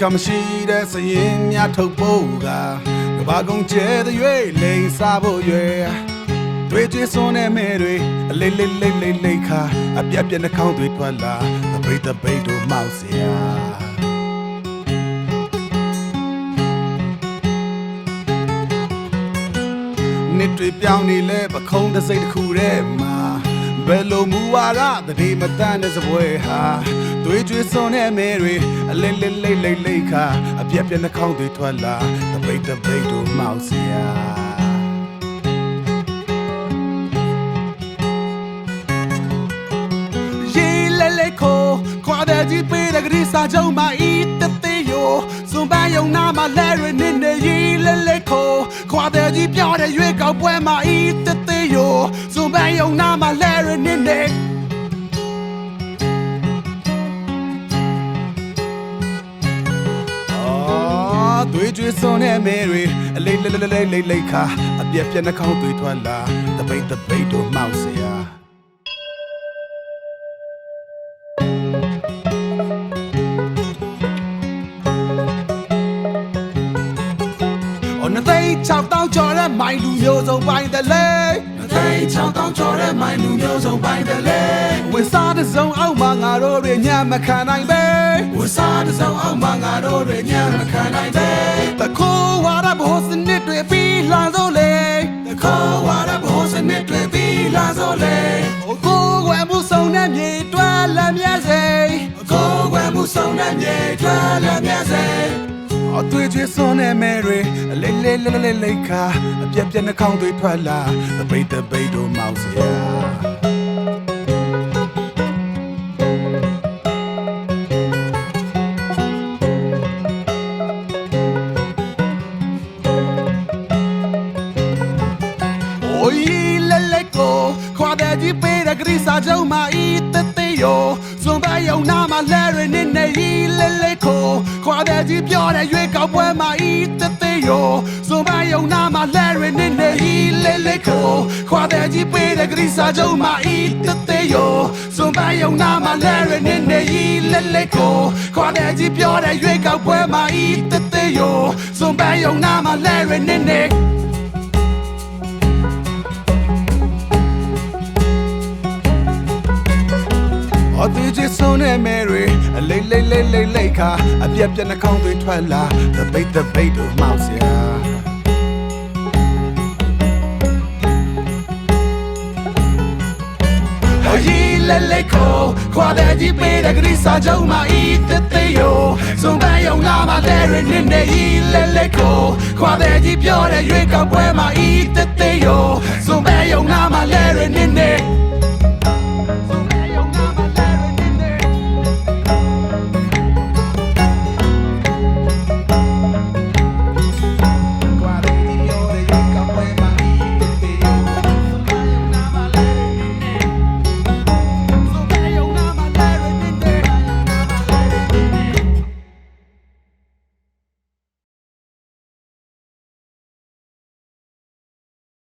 ခမရှိတဲ့စရင်များထုတ်ဖို့ကကဘာကုန်ကျဲတဲ့ရွေးလိန်စားဖို့ရွယ်တွေ့ကြစွန်းတဲ့မဲတွေအလေးလေးလေးလေးလေးခါအပြက်ပြက်နှာခေါင်းတွေထွက်လာတပိတ်တပိတ်တို့မောက်စရာနှစ်တွေပြောင်းနေလဲပခုံးတစ်စိတ်တစ်ခုတည်းမှာဘယ်လိုမူဝါဒတတိမတန်တဲ့စပွဲဟာ တွေးကြွေးစွန်တဲ့မဲတွေအလေးလေးလေးလေးလေးခါအပြက်ပြက်နှာခေါင်းတွေထွက်လာတပိတ်တပိတ်တို့မှောက်စရာရေလဲလဲခိုခွာတဲ့ကြီးပေးတဲ့ကလေးစာချုပ်မှာဤတသေးယောစွန်ပန်းယုံနာမှာလဲရနေနေရေလဲလဲခိုခွာတဲ့ကြီးပြောတဲ့ရွေးကောက်ပွဲမှာဤတသေးယောစွန်ပန်းယုံနာမှာလဲရနေနေ သွေးကြွေးစွန်တဲ့မဲတွေအလေးလေးလေးလေးလေးခါအပြက်ပြက်နှာခေါင်းသွေးထွက်လာတပိတ်တပိတ်တို့မှောက်စရာနသိ6တောင်းကျော်တဲ့မိုင်လူမျိုးစုံပိုင်းတယ်လေနသိ6တောင်းကျော်တဲ့မိုင်လူမျိုးစုံပိုင်းတယ်လေ ဝန်စားတစုံအောက်မှာငါတို့တွေညံမခံနိုင်ပဲဝန်စားတစုံအောက်မှာငါတို့တွေညံမခံနိုင်ပဲတခိုးဝါရဘိုးစနစ်တွေပြီးလှန်စို့လေတခိုးဝါရဘိုးစနစ်တွေပြီးလှန်စို့လေအကိုကွယ်မှုဆုံးတဲ့မြေတွဲလက်မြဲစေအကိုကွယ်မှုဆုံးတဲ့မြေတွဲလက်မြဲစေအသွေးကျွေးစွန်းတဲ့မဲတွေအလေးလေးလေးလေးလေးခါအပြက်ပြက်နှာခေါင်းတွေထွက်လာအပိတ်တပိတ်တို့မောက်စရာ ခွာတဲ့ကြီးပေးတဲ့ဂရိစာချုပ်မှာဤတသေးယောစွန်ပယုံနာမှာလဲရနေနေဤလဲလဲကိုခွာတဲ့ကြီးပြောတဲ့ရွေးကောက်ပွဲမှာဤတသေးယောစွန်ပယုံနာမှာလဲရနေနေဤလဲလဲကိုခွာတဲ့ကြီးပေးတဲ့ဂရိစာချုပ်မှာဤတသေးယောစွန်ပယုံနာမှာလဲရနေနေဤလဲလဲကိုခွာတဲ့ကြီးပြောတဲ့ရွေးကောက်ပွဲမှာဤတသေးယောစွန်ပယုံနာမှာလဲရနေနေ သေးချစ်ဆုံးတဲ့မဲတွေအလေးလေးလေးလေးလေးခါအပြက်ပြက်နှာခေါင်းတွေထွက်လာတပိတ်တပိတ်တို့မောက်စရာအကြီးလေးလေးကိုခွာတဲ့ကြီးပေးတဲ့ဂရိစာချုပ်မှာဤတသေးယောစုံပန်းယုံလာမှာလဲရနေနေဤလေးလေးကိုခွာတဲ့ကြီးပြောတဲ့ရွေးကောက်ပွဲမှာဤတသေးယောစုံပန်းယုံလာမှာလဲရနေနေ